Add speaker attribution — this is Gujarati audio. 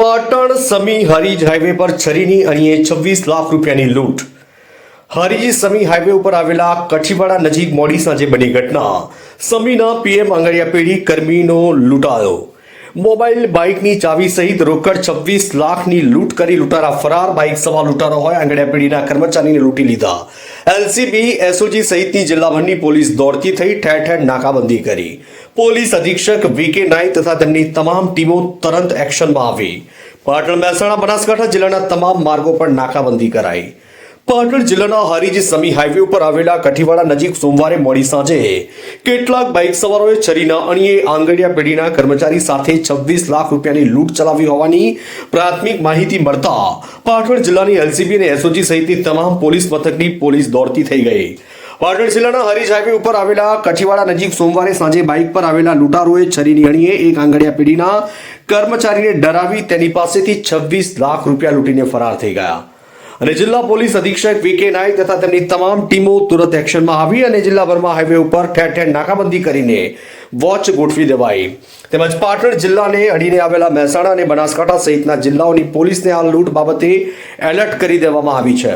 Speaker 1: પાટણ સમી હરીજ હાઈવે પર છરીની અણીએ છવ્વીસ લાખ રૂપિયાની લૂંટ. હરીજ સમી હાઈવે ઉપર આવેલા કઠીવાડા નજીક મોડી સાંજે બની ઘટના. સમીના પીએમ આંગળિયા પેઢી કર્મીનો લૂંટાયો. મોબાઈલ બાઇકની ચાવી સહિત રોકડ છવ્વીસ લાખની લૂંટ કરી લૂંટારા ફરાર. બાઇક સવાર લૂંટારો હોય આંગળીયા પેઢીના કર્મચારીને લૂંટી લીધા. એલસીબી, એસઓજી સહિતની જિલ્લાભરની પોલીસ દોડતી થઈ ઠેર ઠેર નાકાબંધી કરી. પોલીસ અધિક્ષક વીકે નાય તથા તેમની તમામ ટીમો તરત એક્શનમાં આવી. પાટણ મહેસાણા, બનાસકાંઠા જિલ્લાના તમામ માર્ગો પર નાકાબંધી કરાઈ. પાટણ જિલ્લાના હારીજ સમી હાઈવે ઉપર આવેલા કઠીવાડા નજીક સોમવારે મોડી સાંજે કેટલાક બાઇક સવારોએ છરીના અણીએ આંગડિયા પેઢીના કર્મચારી સાથે છવ્વીસ લાખ રૂપિયાની લૂંટ ચલાવી હોવાની પ્રાથમિક માહિતી મળતા પાટણ જિલ્લાની એલસીબી અને એસઓજી સહિતની તમામ પોલીસ મથકની પોલીસ દોડતી થઈ ગઈ. પાટણ જિલ્લાના હરીજ હાઈવે ઉપર આવેલા કઠીવાડા નજીક સોમવારે સાંજે બાઇક પર આવેલા લૂંટારોએ છરીની અણીએ એક આંગડિયા પેઢીના કર્મચારીને ડરાવી તેની પાસેથી છવ્વીસ લાખ રૂપિયા લૂંટીને ફરાર થઈ ગયા. અને જિલ્લા પોલીસ અધિક્ષક વીકે નાયક તથા તેમની તમામ ટીમો તુરંત એક્શનમાં આવી અને જિલ્લાભરમાં હાઈવે ઉપર ઠેર ઠેર નાકાબંધી કરીને વોચ ગોઠવી દેવાઈ. તેમજ પાટણ જિલ્લાને અડીને આવેલા મહેસાણા અને બનાસકાંઠા સહિતના જિલ્લાઓની પોલીસને આ લૂંટ બાબતે એલર્ટ કરી દેવામાં આવી છે.